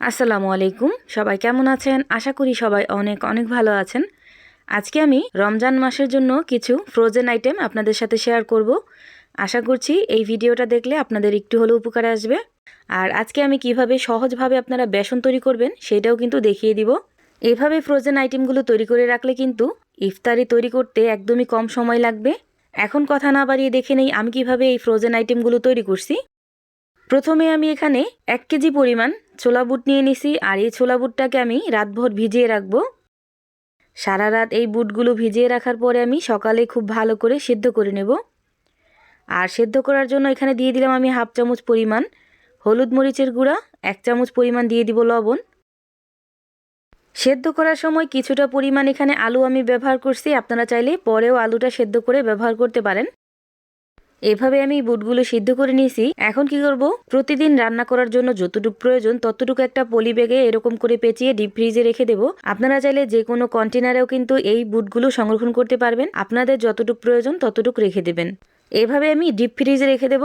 আসসালামু আলাইকুম। সবাই কেমন আছেন? আশা করি সবাই অনেক অনেক ভালো আছেন। আজকে আমি রমজান মাসের জন্য কিছু ফ্রোজেন আইটেম আপনাদের সাথে শেয়ার করব। আশা করছি এই ভিডিওটা দেখলে আপনাদের একটু হলেও উপকারে আসবে। আর আজকে আমি কীভাবে সহজভাবে আপনারা বেসন তৈরি করবেন সেটাও কিন্তু দেখিয়ে দিব। এভাবে ফ্রোজেন আইটেমগুলো তৈরি করে রাখলে কিন্তু ইফতারি তৈরি করতে একদমই কম সময় লাগবে। এখন কথা না বাড়িয়ে দেখে নেই আমি কীভাবে এই ফ্রোজেন আইটেমগুলো তৈরি করছি। প্রথমে আমি এখানে এক কেজি পরিমাণ ছোলা বুট নিয়ে নিছি, আর এই ছোলা বুটটাকে আমি রাতভর ভিজিয়ে রাখব। সারা রাত এই বুটগুলো ভিজিয়ে রাখার পরে আমি সকালে খুব ভালো করে সেদ্ধ করে নেব। আর সেদ্ধ করার জন্য এখানে দিয়ে দিলাম আমি হাফ চামচ পরিমাণ হলুদ মরিচের গুঁড়া, এক চামচ পরিমাণ দিয়ে দিব লবণ। সেদ্ধ করার সময় কিছুটা পরিমাণ এখানে আলু আমি ব্যবহার করছি, আপনারা চাইলে পরেও আলুটা সেদ্ধ করে ব্যবহার করতে পারেন। এভাবে আমি বুটগুলো সিদ্ধ করে নিয়েছি। এখন কি করব? প্রতিদিন রান্না করার জন্য যতটুকু প্রয়োজন, ততটুকু একটা পলি ব্যাগে এরকম করে পেঁচিয়ে ডিপ ফ্রিজে রেখে দেবো। আপনারা চাইলে যে কোনো কন্টেনারেও কিন্তু এই বুটগুলো সংরক্ষণ করতে পারবেন। আপনাদের যতটুকু প্রয়োজন ততটুকু রেখে দেবেন। এভাবে আমি ডিপ ফ্রিজে রেখে দেব।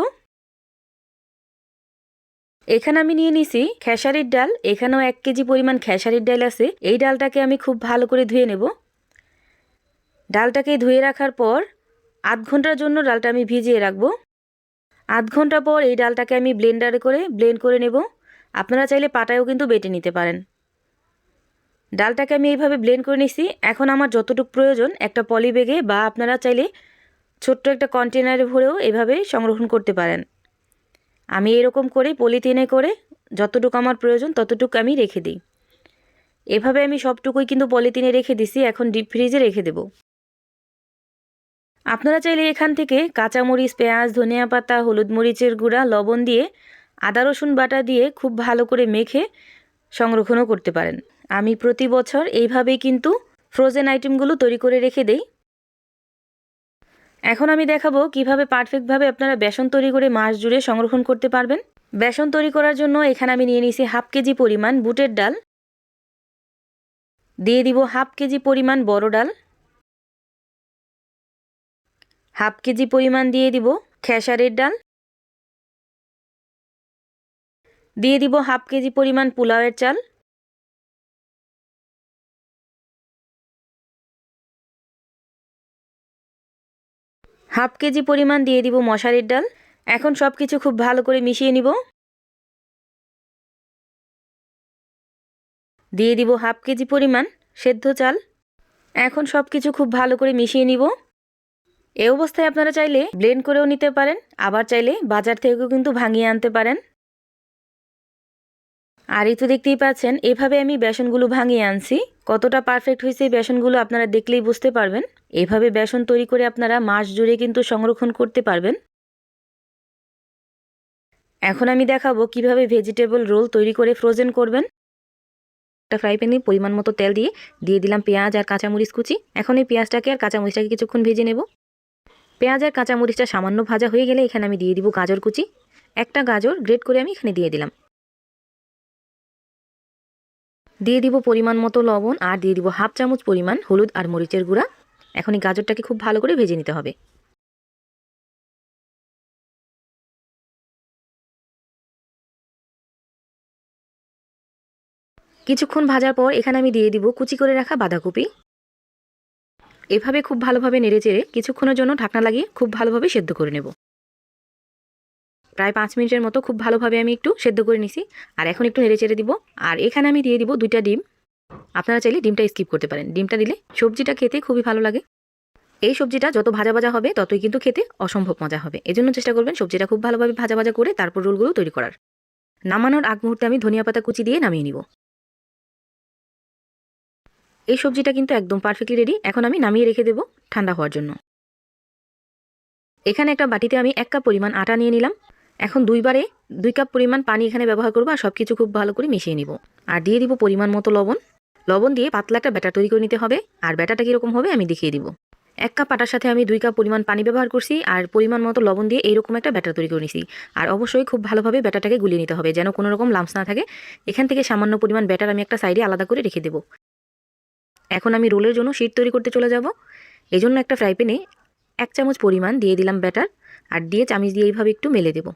এখানে আমি নিয়ে নিছি খেসারির ডাল। এখানেও এক কেজি পরিমাণ খেসারির ডাল আছে। এই ডালটাকে আমি খুব ভালো করে ধুয়ে নেব। ডালটাকে ধুয়ে রাখার পর আধ ঘণ্টার জন্য ডালটা আমি ভিজিয়ে রাখব। আধ ঘণ্টা পর এই ডালটাকে আমি ব্লেন্ডারে করে ব্লেন্ড করে নেব। আপনারা চাইলে পাটায়ও কিন্তু বেটে নিতে পারেন। ডালটাকে আমি এইভাবে ব্লেন্ড করে নিছি। এখন আমার যতটুকু প্রয়োজন, একটা পলি ব্যাগে বা আপনারা চাইলে ছোট্ট একটা কন্টেনারে ভরেও এভাবে সংরক্ষণ করতে পারেন। আমি এরকম করে পলিথিনে করে যতটুকু আমার প্রয়োজন ততটুকু আমি রেখে দিই। এভাবে আমি সবটুকুই কিন্তু পলিথিনে রেখে দিছি। এখন ডিপ ফ্রিজে রেখে দেবো। আপনারা চাইলে এখান থেকে কাঁচামরিচ, পেঁয়াজ, ধনিয়া পাতা, হলুদ মরিচের গুঁড়া, লবণ দিয়ে আদা, রসুন বাটা দিয়ে খুব ভালো করে মেখে সংরক্ষণও করতে পারেন। আমি প্রতি বছর এইভাবেই কিন্তু ফ্রোজেন আইটেমগুলো তৈরি করে রেখে দেই। এখন আমি দেখাবো কীভাবে পারফেক্টভাবে আপনারা বেসন তৈরি করে মাস জুড়ে সংরক্ষণ করতে পারবেন। বেসন তৈরি করার জন্য এখানে আমি নিয়ে নিয়েছি হাফ কেজি পরিমাণ বুটের ডাল। দিয়ে দিব হাফ কেজি পরিমাণ বড় ডাল। হাফ কেজি পরিমাণ দিয়ে দিব খেসারের ডাল। দিয়ে দিব হাফ কেজি পরিমাণ পোলাওয়ের চাল। হাফ কেজি পরিমাণ দিয়ে দিব মশারির ডাল। এখন সব কিছু খুব ভালো করে মিশিয়ে নিব। দিয়ে দিব হাফ কেজি পরিমাণ সেদ্ধ চাল। এখন সব কিছু খুব ভালো করে মিশিয়ে নিব। এই অবস্থায় আপনারা চাইলে ব্লেন্ড করেও নিতে পারেন, আবার চাইলে বাজার থেকেও কিন্তু ভাঙিয়ে আনতে পারেন। আর এই তো দেখতেই পাচ্ছেন, এভাবে আমি বেসনগুলো ভাঙিয়ে আনছি। কতটা পারফেক্ট হয়েছে বেসনগুলো আপনারা দেখলেই বুঝতে পারবেন। এভাবে বেসন তৈরি করে আপনারা মাস জুড়ে কিন্তু সংরক্ষণ করতে পারবেন। এখন আমি দেখাবো কীভাবে ভেজিটেবল রোল তৈরি করে ফ্রোজেন করবেন। একটা ফ্রাই প্যানে পরিমাণ মতো তেল দিয়ে দিয়ে দিলাম পেঁয়াজ আর কাঁচামরিচ কুচি। এখন এই পেঁয়াজটাকে আর কাঁচামরিচটাকে কিছুক্ষণ ভেজে নেব। পেঁয়াজ আর কাঁচামরিচটা সামান্য ভাজা হয়ে গেলে এখানে আমি দিয়ে দিব গাজর কুচি। একটা গাজর গ্রেট করে আমি এখানে দিয়ে দিলাম। দিয়ে দিব পরিমাণ মতো লবণ আর দিয়ে দিব হাফ চামচ পরিমাণ হলুদ আর মরিচের গুঁড়া। এখন এই গাজরটাকে খুব ভালো করে ভেজে নিতে হবে। কিছুক্ষণ ভাজার পর এখানে আমি দিয়ে দিব কুচি করে রাখা বাঁধাকপি। এভাবে খুব ভালোভাবে নেড়ে চেড়ে কিছুক্ষণের জন্য ঢাকনা লাগিয়ে খুব ভালোভাবে সেদ্ধ করে নেব। প্রায় পাঁচ মিনিটের মতো খুব ভালোভাবে আমি একটু সেদ্ধ করে নিছি। আর এখন একটু নেড়ে চেড়ে দিব। আর এখানে আমি দিয়ে দিব দুইটা ডিম। আপনারা চাইলে ডিমটা স্কিপ করতে পারেন। ডিমটা দিলে সবজিটা খেতে খুবই ভালো লাগে। এই সবজিটা যত ভাজা ভাজা হবে, ততই কিন্তু খেতে অসম্ভব মজা হবে। এজন্য চেষ্টা করবেন সবজিটা খুব ভালোভাবে ভাজা ভাজা করে তারপর রোলগুলো তৈরি করার। নামানোর আগ মুহূর্তে আমি ধনিয়া পাতা কুচি দিয়ে নামিয়ে নিব। এই সবজিটা কিন্তু একদম পারফেক্টলি রেডি এখন আমি নামিয়ে রেখে দেবো ঠান্ডা হওয়ার জন্য। এখানে একটা বাটিতে আমি এক কাপ পরিমাণ আটা নিয়ে নিলাম। এখন দুইবারে দুই কাপ পরিমাণ পানি এখানে ব্যবহার করব আর সব কিছু খুব ভালো করে মিশিয়ে নিব। আর দিয়ে দিব পরিমাণ মতো লবণ। লবণ দিয়ে পাতলা একটা ব্যাটার তৈরি করে নিতে হবে। আর ব্যাটারটা কীরকম হবে আমি দেখিয়ে দিব। এক কাপ আটার সাথে আমি দুই কাপ পরিমাণ পানি ব্যবহার করছি। আর পরিমাণ মতো লবণ দিয়ে এইরকম একটা ব্যাটার তৈরি করে নিছি। আর অবশ্যই খুব ভালোভাবে ব্যাটারটাকে গুলিয়ে নিতে হবে যেন কোনো রকম লামস না থাকে। এখান থেকে সামান্য পরিমাণ ব্যাটার আমি একটা সাইডে আলাদা করে রেখে দেবো। এখন আমি রোলের জন্য শিট তৈরি করতে চলে যাব। এই জন্য একটা ফ্রাই প্যানে এক চামচ পরিমাণ দিয়ে দিলাম ব্যাটার আর দিয়ে চামিচ দিয়ে এইভাবে একটু মেলে দেব।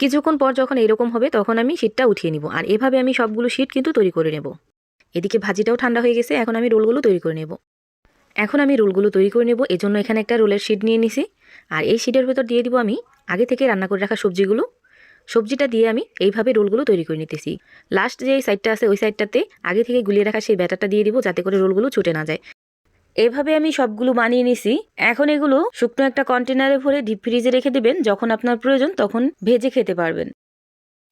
কিছুক্ষণ পর যখন এরকম হবে তখন আমি শীটটা উঠিয়ে নিব আর এভাবে আমি সবগুলো শীট কিন্তু তৈরি করে নেব। এদিকে ভাজিটাও ঠান্ডা হয়ে গেছে, এখন আমি রোলগুলো তৈরি করে নেব। এখন আমি রোলগুলো তৈরি করে নেব, এজন্য এখানে একটা রোলের শিট নিয়ে নিছি। আর এই শিটের ভেতর দিয়ে দিব আমি আগে থেকে রান্না করে রাখা সবজিগুলো। সবজিটা দিয়ে আমি এইভাবে রোলগুলো তৈরি করে নিতেছি। লাস্ট যে সাইডটা আছে, ওই সাইডটাতে আগে থেকে গুলিয়ে রাখা সেই ব্যাটারটা দিয়ে দিব যাতে করে রোলগুলো ছুটে না যায়। এভাবে আমি সবগুলো বানিয়ে নিছি। এখন এগুলো শুকনো একটা কন্টেনারে ভরে ডিপ ফ্রিজে রেখে দেবেন। যখন আপনার প্রয়োজন তখন ভেজে খেতে পারবেন।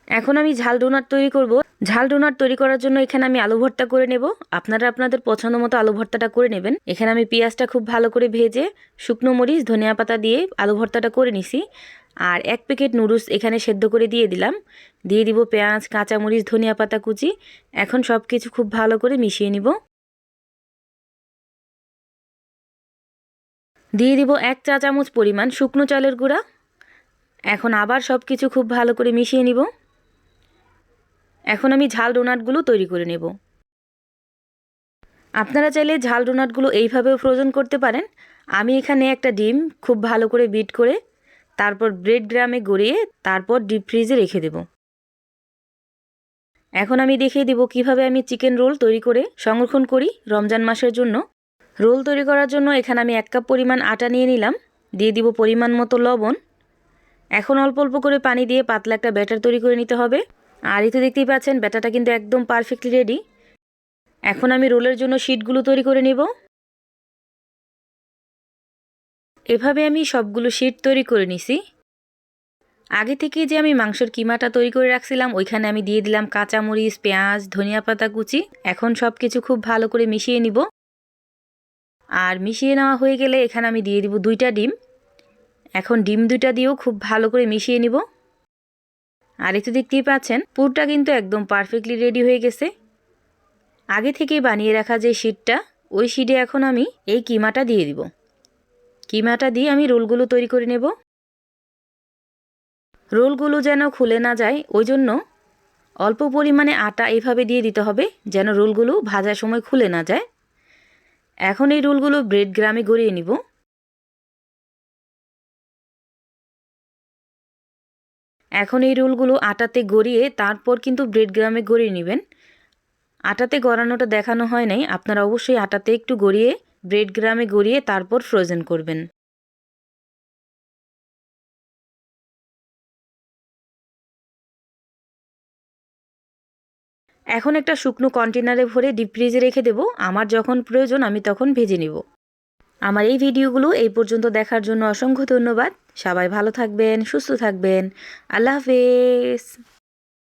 এখন আমি ঝাল ডোনাট তৈরি করব। ঝাল ডোনাট তৈরি করার জন্য এখানে আমি আলু ভর্তা করে নেব। আপনারা আপনাদের পছন্দ মতো আলু ভর্তাটা করে নেবেন। এখানে আমি পেঁয়াজটা খুব ভালো করে ভেজে শুকনো মরিচ, ধনিয়া পাতা দিয়ে আলু ভর্তাটা করে নিছি। আর এক প্যাকেট নুডলস এখানে সেদ্ধ করে দিয়ে দিলাম। দিয়ে দিব পেঁয়াজ, কাঁচামরিচ, ধনিয়া পাতা কুচি। এখন সব কিছু খুব ভালো করে মিশিয়ে নিব। দিয়ে দিব এক চা চামচ পরিমাণ শুকনো চালের গুঁড়া। এখন আবার সব কিছু খুব ভালো করে মিশিয়ে নিব। এখন আমি ঝাল ডোনাটগুলো তৈরি করে নেব। আপনারা চাইলে ঝাল ডোনাটগুলো এইভাবেও ফ্রোজন করতে পারেন। আমি এখানে একটা ডিম খুব ভালো করে বিট করে তারপর ব্রেড গ্রামে গড়িয়ে তারপর ডিপ ফ্রিজে রেখে দেব। এখন আমি দেখিয়ে দেব কীভাবে আমি চিকেন রোল তৈরি করে সংরক্ষণ করি রমজান মাসের জন্য। রোল তৈরি করার জন্য এখানে আমি এক কাপ পরিমাণ আটা নিয়ে নিলাম, দিয়ে দিব পরিমাণ মতো লবণ। এখন অল্প অল্প করে পানি দিয়ে পাতলা একটা ব্যাটার তৈরি করে নিতে হবে। আর এই তো দেখতেই পাচ্ছেন ব্যাটারটা কিন্তু একদম পারফেক্টলি রেডি এখন আমি রোলের জন্য শিটগুলো তৈরি করে নেব। এভাবে আমি সবগুলো শিট তৈরি করে নিছি। আগে থেকে যে আমি মাংসের কিমাটা তৈরি করে রাখছিলাম, ওইখানে আমি দিয়ে দিলাম কাঁচামরিচ, পেঁয়াজ, ধনিয়া পাতা কুচি। এখন সব কিছু খুব ভালো করে মিশিয়ে নিব। আর মিশিয়ে নেওয়া হয়ে গেলে এখানে আমি দিয়ে দিব দুইটা ডিম। এখন ডিম দুইটা দিয়েও খুব ভালো করে মিশিয়ে নিব। আর একটু দেখতেই পাচ্ছেন, পুরটা কিন্তু একদম পারফেক্টলি রেডি হয়ে গেছে। আগে থেকেই বানিয়ে রাখা যে শিটটা ওই শিটে এখন আমি এই কিমাটা দিয়ে দিব। কিমাটা দিয়ে আমি রোলগুলো তৈরি করে নেব। রোলগুলো যেন খুলে না যায়, ওই জন্য অল্প পরিমাণে আটা এভাবে দিয়ে দিতে হবে যেন রোলগুলো ভাজার সময় খুলে না যায়। এখন এই রোলগুলো ব্রেড গ্রামে গড়িয়ে নিব। এখন এই রোলগুলো আটাতে গড়িয়ে তারপর কিন্তু ব্রেড গ্রামে গড়িয়ে নেবেন। আটাতে গড়ানোটা দেখানো হয় নাই, আপনারা অবশ্যই আটাতে একটু গড়িয়ে ব্রেড গ্রামে গড়িয়ে তারপর ফ্রোজেন করবেন। এখন একটা শুকনো কন্টেনারে ভরে ডিপ ফ্রিজে রেখে দেবো। আমার যখন প্রয়োজন, আমি তখন ভেজে নিব। আমার এই ভিডিওগুলো এই পর্যন্ত দেখার জন্য অসংখ্য ধন্যবাদ। সবাই ভালো থাকবেন, সুস্থ থাকবেন। আল্লাহ হাফেজ।